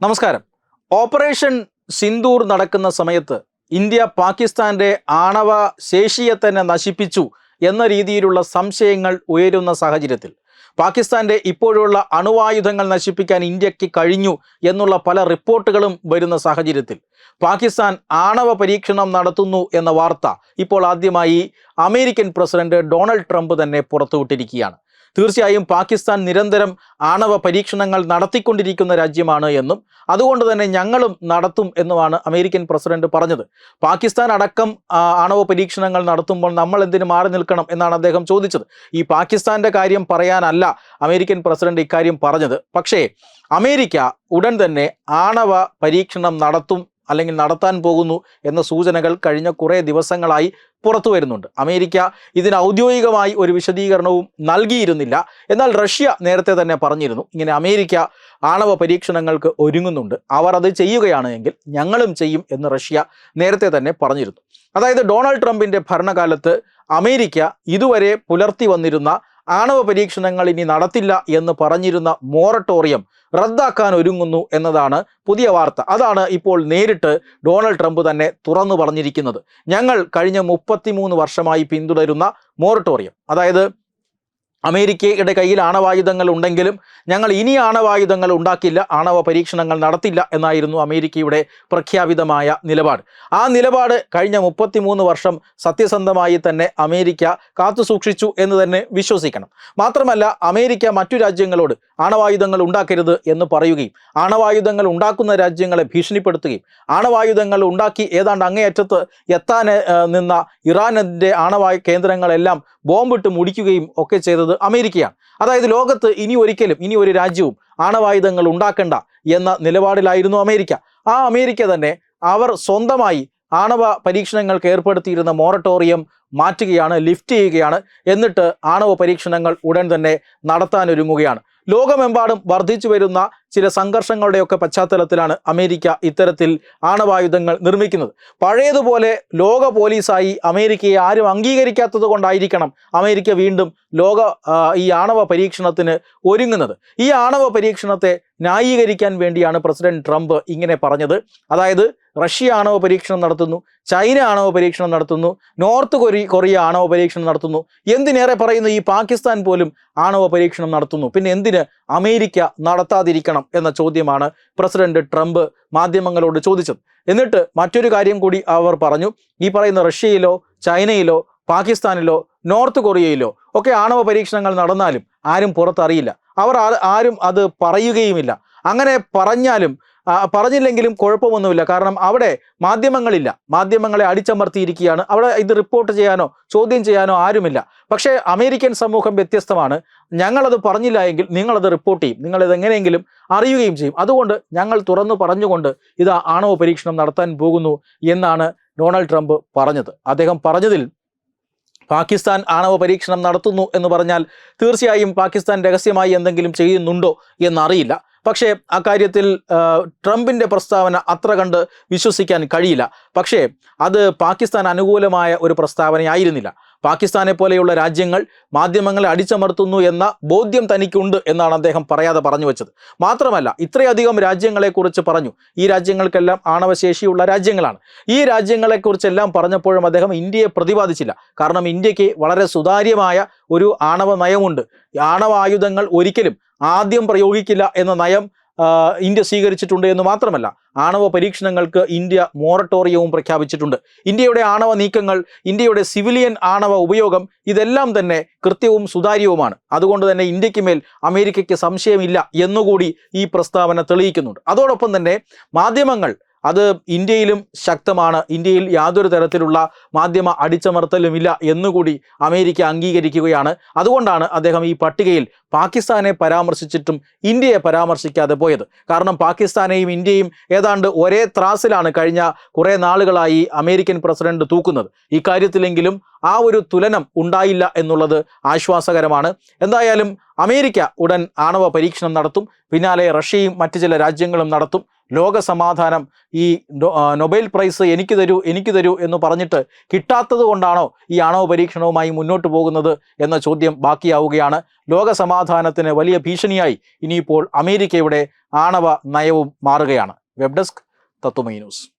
നമസ്കാരം. ഓപ്പറേഷൻ സിന്ദൂർ നടക്കുന്ന സമയത്ത് ഇന്ത്യ പാകിസ്ഥാന്റെ ആണവ ശേഷിയെ തന്നെ നശിപ്പിച്ചു എന്ന രീതിയിലുള്ള സംശയങ്ങൾ ഉയരുന്ന സാഹചര്യത്തിൽ പാകിസ്ഥാന്റെ ഇപ്പോഴുള്ള അണുവായുധങ്ങൾ നശിപ്പിക്കാൻ ഇന്ത്യയ്ക്ക് കഴിഞ്ഞു എന്നുള്ള പല റിപ്പോർട്ടുകളും വരുന്ന സാഹചര്യത്തിൽ പാകിസ്ഥാൻ ആണവ പരീക്ഷണം നടത്തുന്നു എന്ന വാർത്ത ഇപ്പോൾ ആദ്യമായി അമേരിക്കൻ പ്രസിഡന്റ് ഡൊണാൾഡ് ട്രംപ് തന്നെ പുറത്തുവിട്ടിരിക്കുകയാണ്. തീർച്ചയായും പാകിസ്ഥാൻ നിരന്തരം ആണവ പരീക്ഷണങ്ങൾ നടത്തിക്കൊണ്ടിരിക്കുന്ന രാജ്യമാണ് എന്നും അതുകൊണ്ട് തന്നെ ഞങ്ങളും നടത്തും എന്നുമാണ് അമേരിക്കൻ പ്രസിഡന്റ് പറഞ്ഞത്. പാകിസ്ഥാൻ അടക്കം ആണവ പരീക്ഷണങ്ങൾ നടത്തുമ്പോൾ നമ്മൾ എന്തിനു മാറി നിൽക്കണം എന്നാണ് അദ്ദേഹം ചോദിച്ചത്. ഈ പാകിസ്ഥാന്റെ കാര്യം പറയാനല്ല അമേരിക്കൻ പ്രസിഡന്റ് ഇക്കാര്യം പറഞ്ഞത്. പക്ഷേ അമേരിക്ക ഉടൻ തന്നെ ആണവ പരീക്ഷണം നടത്തും അല്ലെങ്കിൽ നടത്താൻ പോകുന്നു എന്ന സൂചനകൾ കഴിഞ്ഞ കുറേ ദിവസങ്ങളായി പുറത്തു വരുന്നുണ്ട്. അമേരിക്ക ഇതിന് ഔദ്യോഗികമായി ഒരു വിശദീകരണവും നൽകിയിരുന്നില്ല. എന്നാൽ റഷ്യ നേരത്തെ തന്നെ പറഞ്ഞിരുന്നു ഇങ്ങനെ അമേരിക്ക ആണവ പരീക്ഷണങ്ങൾക്ക് ഒരുങ്ങുന്നുണ്ട്. അവർ അത് ചെയ്യുകയാണ് എങ്കിൽ ഞങ്ങളും ചെയ്യും എന്ന് റഷ്യ നേരത്തെ തന്നെ പറഞ്ഞിരുന്നു. അതായത് ഡൊണാൾഡ് ട്രംപിന്റെ ഭരണകാലത്ത് അമേരിക്ക ഇതുവരെ പുലർത്തി വന്നിരുന്ന ആണവ പരീക്ഷണങ്ങൾ ഇനി നടത്തില്ല എന്ന് പറഞ്ഞിരുന്ന മോറട്ടോറിയം റദ്ദാക്കാൻ ഒരുങ്ങുന്നു എന്നതാണ് പുതിയ വാർത്ത. അതാണ് ഇപ്പോൾ നേരിട്ട് ഡൊണാൾഡ് ട്രംപ് തന്നെ തുറന്നു പറഞ്ഞിരിക്കുന്നത്. ഞങ്ങൾ കഴിഞ്ഞ മുപ്പത്തിമൂന്ന് വർഷമായി പിന്തുടരുന്ന മോറട്ടോറിയം അതായത് അമേരിക്കയുടെ കയ്യിൽ ആണവായുധങ്ങൾ ഉണ്ടെങ്കിലും ഞങ്ങൾ ഇനി ആണവായുധങ്ങൾ ഉണ്ടാക്കില്ല ആണവ പരീക്ഷണങ്ങൾ നടത്തില്ല എന്നായിരുന്നു അമേരിക്കയുടെ പ്രഖ്യാപിതമായ നിലപാട്. ആ നിലപാട് കഴിഞ്ഞ മുപ്പത്തിമൂന്ന് വർഷം സത്യസന്ധമായി തന്നെ അമേരിക്ക കാത്തുസൂക്ഷിച്ചു എന്ന് തന്നെ വിശ്വസിക്കണം. മാത്രമല്ല അമേരിക്ക മറ്റു രാജ്യങ്ങളോട് ആണവായുധങ്ങൾ ഉണ്ടാക്കരുത് എന്ന് പറയുകയും ആണവായുധങ്ങൾ ഉണ്ടാക്കുന്ന രാജ്യങ്ങളെ ഭീഷണിപ്പെടുത്തുകയും ആണവായുധങ്ങൾ ഉണ്ടാക്കി ഏതാണ്ട് അങ്ങേയറ്റത്ത് എത്താൻ നിന്ന ഇറാനിന്റെ ആണവായു കേന്ദ്രങ്ങളെല്ലാം ബോംബിട്ട് മുടിക്കുകയും ഒക്കെ ചെയ്തത് അമേരിക്കയാണ്. അതായത് ലോകത്ത് ഇനി ഒരിക്കലും ഇനി ഒരു രാജ്യവും ആണവായുധങ്ങൾ ഉണ്ടാക്കണ്ട എന്ന നിലപാടിലായിരുന്നു അമേരിക്ക. ആ അമേരിക്ക തന്നെ അവർ സ്വന്തമായി ആണവ പരീക്ഷണങ്ങൾക്ക് ഏർപ്പെടുത്തിയിരുന്ന മോറട്ടോറിയം മാറ്റുകയാണ് ലിഫ്റ്റ് ചെയ്യുകയാണ് എന്നിട്ട് ആണവ പരീക്ഷണങ്ങൾ ഉടൻ തന്നെ നടത്താനൊരുങ്ങുകയാണ്. ലോകമെമ്പാടും വർദ്ധിച്ചു വരുന്ന ചില സംഘർഷങ്ങളുടെയൊക്കെ പശ്ചാത്തലത്തിലാണ് അമേരിക്ക ഇത്തരത്തിൽ ആണവായുധങ്ങൾ നിർമ്മിക്കുന്നത്. പഴയതുപോലെ ലോക പോലീസായി അമേരിക്കയെ ആരും അംഗീകരിക്കാത്തത് കൊണ്ടായിരിക്കണം അമേരിക്ക വീണ്ടും ലോക ഈ ആണവ പരീക്ഷണത്തിന് ഒരുങ്ങുന്നത്. ഈ ആണവ പരീക്ഷണത്തെ ന്യായീകരിക്കാൻ വേണ്ടിയാണ് പ്രസിഡന്റ് ട്രംപ് ഇങ്ങനെ പറഞ്ഞത്. അതായത് റഷ്യ ആണവ പരീക്ഷണം നടത്തുന്നു ചൈന ആണവ പരീക്ഷണം നടത്തുന്നു നോർത്ത് കൊറി കൊറിയ ആണവ പരീക്ഷണം നടത്തുന്നു. എന്തിനേറെ പറയുന്നു ഈ പാകിസ്ഥാൻ പോലും ആണവ പരീക്ഷണം നടത്തുന്നു. പിന്നെ എന്തിന് അമേരിക്ക നടത്താതിരിക്കണം? എന്ന ചോദ്യമാണ് പ്രസിഡന്റ് ട്രംപ് മാധ്യമങ്ങളോട് ചോദിച്ചത്. എന്നിട്ട് മറ്റൊരു കാര്യം കൂടി അവർ പറഞ്ഞു. ഈ പറയുന്ന റഷ്യയിലോ ചൈനയിലോ പാകിസ്ഥാനിലോ നോർത്ത് കൊറിയയിലോ ഒക്കെ ആണവ പരീക്ഷണങ്ങൾ നടന്നാലും ആരും പുറത്തറിയില്ല. അവർ ആരും അത് പറയുകയുമില്ല. അങ്ങനെ പറഞ്ഞാലും പറഞ്ഞില്ലെങ്കിലും കുഴപ്പമൊന്നുമില്ല. കാരണം അവിടെ മാധ്യമങ്ങളില്ല. മാധ്യമങ്ങളെ അടിച്ചമർത്തിയിരിക്കുകയാണ്. അവിടെ ഇത് റിപ്പോർട്ട് ചെയ്യാനോ ചോദ്യം ചെയ്യാനോ ആരുമില്ല. പക്ഷേ അമേരിക്കൻ സമൂഹം വ്യത്യസ്തമാണ്. ഞങ്ങളത് പറഞ്ഞില്ല എങ്കിൽ നിങ്ങളത് റിപ്പോർട്ട് ചെയ്യും. നിങ്ങളിത് എങ്ങനെയെങ്കിലും അറിയുകയും ചെയ്യും. അതുകൊണ്ട് ഞങ്ങൾ തുറന്നു പറഞ്ഞുകൊണ്ട് ഇത് ആണവ പരീക്ഷണം നടത്താൻ പോകുന്നു എന്നാണ് ഡൊണാൾഡ് ട്രംപ് പറഞ്ഞത്. അദ്ദേഹം പറഞ്ഞതിൽ പാകിസ്ഥാൻ ആണവ പരീക്ഷണം നടത്തുന്നു എന്ന് പറഞ്ഞാൽ തീർച്ചയായും പാകിസ്ഥാൻ രഹസ്യമായി എന്തെങ്കിലും ചെയ്യുന്നുണ്ടോ എന്നറിയില്ല. പക്ഷേ അക്കാര്യത്തിൽ കാര്യത്തിൽ ട്രംപിന്റെ പ്രസ്താവന അത്ര കണ്ട് വിശ്വസിക്കാൻ കഴിയില്ല. പക്ഷേ അത് പാകിസ്ഥാൻ അനുകൂലമായ ഒരു പ്രസ്താവനയായിരുന്നില്ല. പാകിസ്ഥാനെ പോലെയുള്ള രാജ്യങ്ങൾ മാധ്യമങ്ങളെ അടിച്ചമർത്തുന്നു എന്ന ബോധ്യം തനിക്കുണ്ട് എന്നാണ് അദ്ദേഹം പറയാതെ പറഞ്ഞു വെച്ചത്. മാത്രമല്ല ഇത്രയധികം രാജ്യങ്ങളെക്കുറിച്ച് പറഞ്ഞു. ഈ രാജ്യങ്ങൾക്കെല്ലാം ആണവശേഷിയുള്ള രാജ്യങ്ങളാണ്. ഈ രാജ്യങ്ങളെക്കുറിച്ചെല്ലാം പറഞ്ഞപ്പോഴും അദ്ദേഹം ഇന്ത്യയെ പ്രതിപാദിച്ചില്ല. കാരണം ഇന്ത്യയ്ക്ക് വളരെ സുതാര്യമായ ഒരു ആണവ നയമുണ്ട്. ആണവായുധങ്ങൾ ഒരിക്കലും ആദ്യം പ്രയോഗിക്കില്ല എന്ന നയം ഇന്ത്യ സ്വീകരിച്ചിട്ടുണ്ട് എന്ന് മാത്രമല്ല ആണവ പരീക്ഷണങ്ങൾക്ക് ഇന്ത്യ മോറട്ടോറിയവും പ്രഖ്യാപിച്ചിട്ടുണ്ട്. ഇന്ത്യയുടെ ആണവ നീക്കങ്ങൾ ഇന്ത്യയുടെ സിവിലിയൻ ആണവ ഉപയോഗം ഇതെല്ലാം തന്നെ കൃത്യവും സുതാര്യവുമാണ്. അതുകൊണ്ട് തന്നെ ഇന്ത്യയ്ക്ക് മേൽ അമേരിക്കയ്ക്ക് സംശയമില്ല എന്നുകൂടി ഈ പ്രസ്താവന തെളിയിക്കുന്നുണ്ട്. അതോടൊപ്പം തന്നെ മാധ്യമങ്ങൾ അത് ഇന്ത്യയിലും ശക്തമാണ്. ഇന്ത്യയിൽ യാതൊരു തരത്തിലുള്ള മാധ്യമ അടിച്ചമർത്തലുമില്ല എന്നുകൂടി അമേരിക്ക അംഗീകരിക്കുകയാണ്. അതുകൊണ്ടാണ് അദ്ദേഹം ഈ പട്ടികയിൽ പാകിസ്ഥാനെ പരാമർശിച്ചിട്ടും ഇന്ത്യയെ പരാമർശിക്കാതെ പോയത്. കാരണം പാകിസ്ഥാനെയും ഇന്ത്യയും ഏതാണ്ട് ഒരേ ത്രാസിലാണ് കഴിഞ്ഞ കുറേ നാളുകളായി അമേരിക്കൻ പ്രസിഡന്റ് തൂക്കുന്നത്. ഇക്കാര്യത്തിലെങ്കിലും ആ ഒരു തുലനം ഉണ്ടായില്ല എന്നുള്ളത് ആശ്വാസകരമാണ്. എന്തായാലും അമേരിക്ക ഉടൻ ആണവ പരീക്ഷണം നടത്തും. പിന്നാലെ റഷ്യയും മറ്റു ചില രാജ്യങ്ങളും നടത്തും. ലോക സമാധാനം ഈ നൊബൈൽ നൊബേൽ പ്രൈസ് എനിക്ക് തരൂ എനിക്ക് തരൂ എന്ന് പറഞ്ഞിട്ട് കിട്ടാത്തത് കൊണ്ടാണോ ഈ ആണവ പരീക്ഷണവുമായി മുന്നോട്ട് പോകുന്നത് എന്ന ചോദ്യം ബാക്കിയാവുകയാണ്. ലോകസമാധാനത്തിന് വലിയ ഭീഷണിയായി ഇനിയിപ്പോൾ അമേരിക്കയുടെ ആണവ നയവും മാറുകയാണ്. Web desk Tatwamayi news.